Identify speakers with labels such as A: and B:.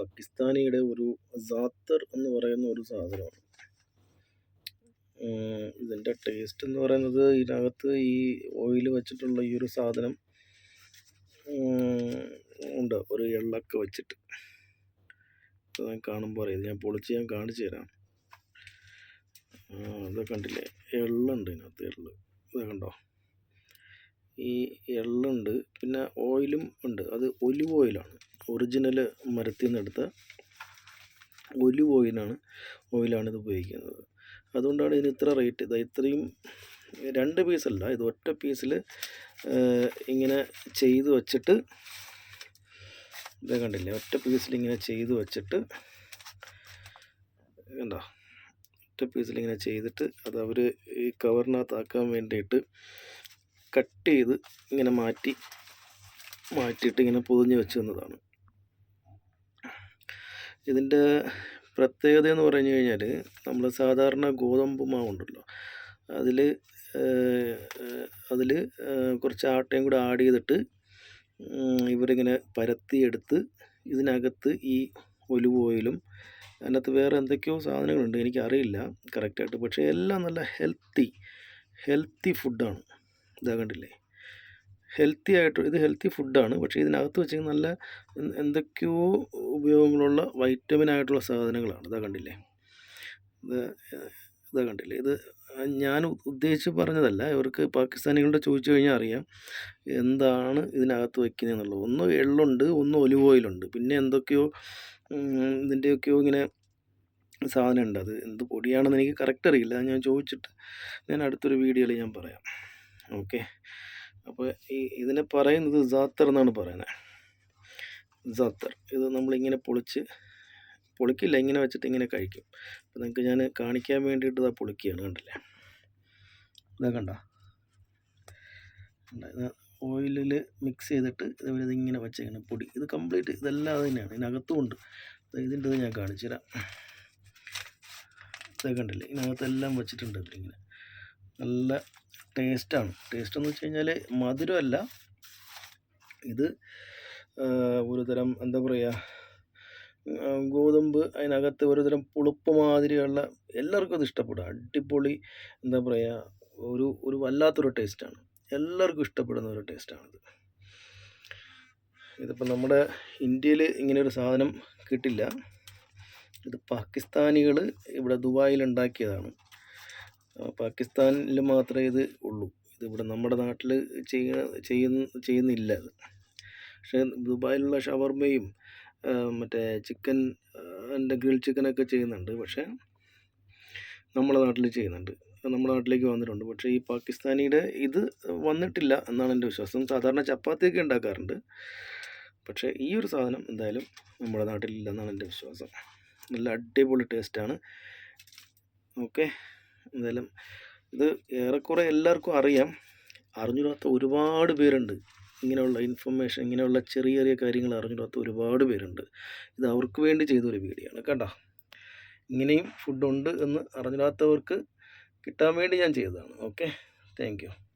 A: പാകിസ്ഥാനിയുടെ ഒരു സാത്തർ എന്ന് പറയുന്ന ഒരു സാധനമാണ്. ഇതിന്റെ ടേസ്റ്റ് എന്ന് പറയുന്നത് ഇതിനകത്ത് ഈ ഓയിൽ വെച്ചിട്ടുള്ള ഈ ഒരു സാധനം ഉണ്ട്. ഒരു എള്ളൊക്കെ വെച്ചിട്ട്. ഞാൻ കാണുമ്പോൾ അറിയാം. ഞാൻ പൊളിച്ച് ഞാൻ കാണിച്ചു തരാം. ഇത് കണ്ടില്ലേ? എള്ളുണ്ട് ഇതിനകത്ത് എള്ള്. ഇത് കണ്ടോ? ഈ എള്ളുണ്ട്. പിന്നെ ഓയിലും ഉണ്ട്. അത് ഒലിവ് ഓയിലാണ് ഒറിജിനൽ മരത്തിൽ നിന്നെടുത്ത ഒലി ഒലിവ് ഓയിലാണ് ഓയിലാണ് ഇത് ഉപയോഗിക്കുന്നത്. അതുകൊണ്ടാണ് ഇതിന് ഇത്ര റേറ്റ് ഇത് ഇത്രയും രണ്ട് പീസല്ല ഇത് ഒറ്റ പീസിൽ ഇങ്ങനെ ചെയ്ത് വച്ചിട്ട് ഇത് കണ്ടില്ലേ ഒറ്റ പീസിൽ ഇങ്ങനെ ചെയ്ത് വച്ചിട്ട് കണ്ടോ? ഒറ്റ പീസിൽ ഇങ്ങനെ ചെയ്തിട്ട് അത് അവർ ഈ കവറിനകത്താക്കാൻ വേണ്ടിയിട്ട് കട്ട് ചെയ്ത് ഇങ്ങനെ മാറ്റി മാറ്റിയിട്ട് ഇങ്ങനെ പൊതിഞ്ഞ് വെച്ച് തന്നതാണ്. ഇതിന്റെ പ്രത്യേകത എന്ന് പറഞ്ഞു കഴിഞ്ഞാൽ നമ്മൾ സാധാരണ ഗോതമ്പ് മാവുണ്ടല്ലോ. അതിൽ അതിൽ കുറച്ച് ആട്ടയും കൂടെ ആഡ് ചെയ്തിട്ട് ഇവരിങ്ങനെ പരത്തിയെടുത്ത് ഇതിനകത്ത് ഈ ഒലിവ് ഓയിലും അതിനകത്ത് വേറെ എന്തൊക്കെയോ സാധനങ്ങളുണ്ട് എനിക്കറിയില്ല കറക്റ്റായിട്ട്. പക്ഷേ എല്ലാം നല്ല ഹെൽത്തി ഹെൽത്തി ഫുഡാണ്. ഇതാ കണ്ടില്ലേ? ഹെൽത്തി ആയിട്ട് ഇത് ഹെൽത്തി ഫുഡാണ്. പക്ഷേ ഇതിനകത്ത് വെച്ച് നല്ല എന്തൊക്കെയോ ഉപയോഗങ്ങളുള്ള വൈറ്റമിൻ ആയിട്ടുള്ള സാധനങ്ങളാണ്. ഇതാ കണ്ടില്ലേ? ഇത് ഇതാ കണ്ടില്ലേ? ഇത് ഞാൻ ഉദ്ദേശിച്ച് പറഞ്ഞതല്ല. ഇവർക്ക് പാകിസ്ഥാനികളുടെ ചോദിച്ചു കഴിഞ്ഞാൽ അറിയാം എന്താണ് ഇതിനകത്ത് വയ്ക്കുന്നത് എന്നുള്ളത്. ഒന്ന് എള്ളുണ്ട് ഒന്ന് ഒലിവ് ഓയിലുണ്ട്. പിന്നെ എന്തൊക്കെയോ ഇതിന്റെയൊക്കെയോ ഇങ്ങനെ സാധനം ഉണ്ട് അത് എന്ത് പൊടിയാണെന്ന് എനിക്ക് കറക്റ്റ് അറിയില്ല. ഞാൻ ചോദിച്ചിട്ട് ഞാൻ അടുത്തൊരു വീഡിയോയിൽ ഞാൻ പറയാം. ഓക്കെ? അപ്പോൾ ഈ ഇതിനെ പറയുന്നത് ജാത്തർ എന്നാണ് പറയുന്നത് ജാത്തർ. ഇത് നമ്മളിങ്ങനെ പൊളിച്ച് പൊളിക്കില്ല ഇങ്ങനെ വെച്ചിട്ട് ഇങ്ങനെ കഴിക്കും. അപ്പോൾ നിങ്ങൾക്ക് ഞാൻ കാണിക്കാൻ വേണ്ടിയിട്ട് ഇതാ പൊളിക്കുകയാണ് കണ്ടില്ലേ? ഇതാ കണ്ട? ഓയിലിൽ മിക്സ് ചെയ്തിട്ട് ഇതുപോലെ ഇങ്ങനെ വെച്ചിങ്ങനെ പൊടി. ഇത് കംപ്ലീറ്റ് ഇതെല്ലാം അത് തന്നെയാണ്. ഇതിനകത്തും ഉണ്ട്. ഇതിന്റെ ഞാൻ കാണിച്ചു തരാം. ഇതൊക്കെ കണ്ടില്ലേ? ഇതിനകത്തെല്ലാം വെച്ചിട്ടുണ്ട് ഇങ്ങനെ നല്ല ടേസ്റ്റാണ് ടേസ്റ്റ് എന്ന് വെച്ച് കഴിഞ്ഞാൽ മധുരമല്ല. ഇത് ഒരു തരം എന്താ പറയുക ഗോതമ്പ് അതിനകത്ത് ഒരുതരം പുളിപ്പ് മാതിരിയുള്ള എല്ലാവർക്കും അത് ഇഷ്ടപ്പെടും. അടിപൊളി എന്താ പറയുക ഒരു ഒരു വല്ലാത്തൊരു ടേസ്റ്റാണ് എല്ലാവർക്കും ഇഷ്ടപ്പെടുന്ന ഒരു ടേസ്റ്റാണിത് ഇതിപ്പോൾ നമ്മുടെ ഇന്ത്യയിൽ ഇങ്ങനെ ഒരു സാധനം കിട്ടില്ല. ഇത് പാകിസ്ഥാനികൾ ഇവിടെ ദുബായിൽ ഉണ്ടാക്കിയതാണ്. പാകിസ്ഥാനിൽ മാത്രമേ ഇത് ഉള്ളൂ. ഇത് ഇവിടെ നമ്മുടെ നാട്ടിൽ ചെയ്യുന്ന ചെയ്യുന്ന ചെയ്യുന്നില്ല അത്. പക്ഷേ ദുബായിലുള്ള ഷവർമയും മറ്റേ ചിക്കൻ എന്റെ ഗ്രിൽ ചിക്കനൊക്കെ ചെയ്യുന്നുണ്ട്. പക്ഷേ നമ്മുടെ നാട്ടിൽ ചെയ്യുന്നുണ്ട്. നമ്മുടെ നാട്ടിലേക്ക് വന്നിട്ടുണ്ട്. പക്ഷേ ഈ പാകിസ്ഥാനിയുടെ ഇത് വന്നിട്ടില്ല എന്നാണ് എന്റെ വിശ്വാസം. സാധാരണ ചപ്പാത്തിയൊക്കെ ഉണ്ടാക്കാറുണ്ട്. പക്ഷേ ഈ ഒരു സാധനം എന്തായാലും നമ്മുടെ നാട്ടിലില്ല എന്നാണ് എന്റെ വിശ്വാസം. നല്ല അടിപൊളി ടേസ്റ്റാണ്. ഓക്കെ. എന്തായാലും ഇത് ഏറെക്കുറെ എല്ലാവർക്കും അറിയാം. അറിഞ്ഞിടാത്ത ഒരുപാട് പേരുണ്ട്. ഇങ്ങനെയുള്ള ഇൻഫർമേഷൻ ഇങ്ങനെയുള്ള ചെറിയ ചെറിയ കാര്യങ്ങൾ അറിഞ്ഞിടാത്ത ഒരുപാട് പേരുണ്ട്. ഇത് അവർക്ക് വേണ്ടി ചെയ്തൊരു വീഡിയോ ആണ് കേട്ടോ. ഇങ്ങനെയും ഫുഡുണ്ട് എന്ന് അറിഞ്ഞിടാത്തവർക്ക് കിട്ടാൻ വേണ്ടി ഞാൻ ചെയ്തതാണ്. Okay thank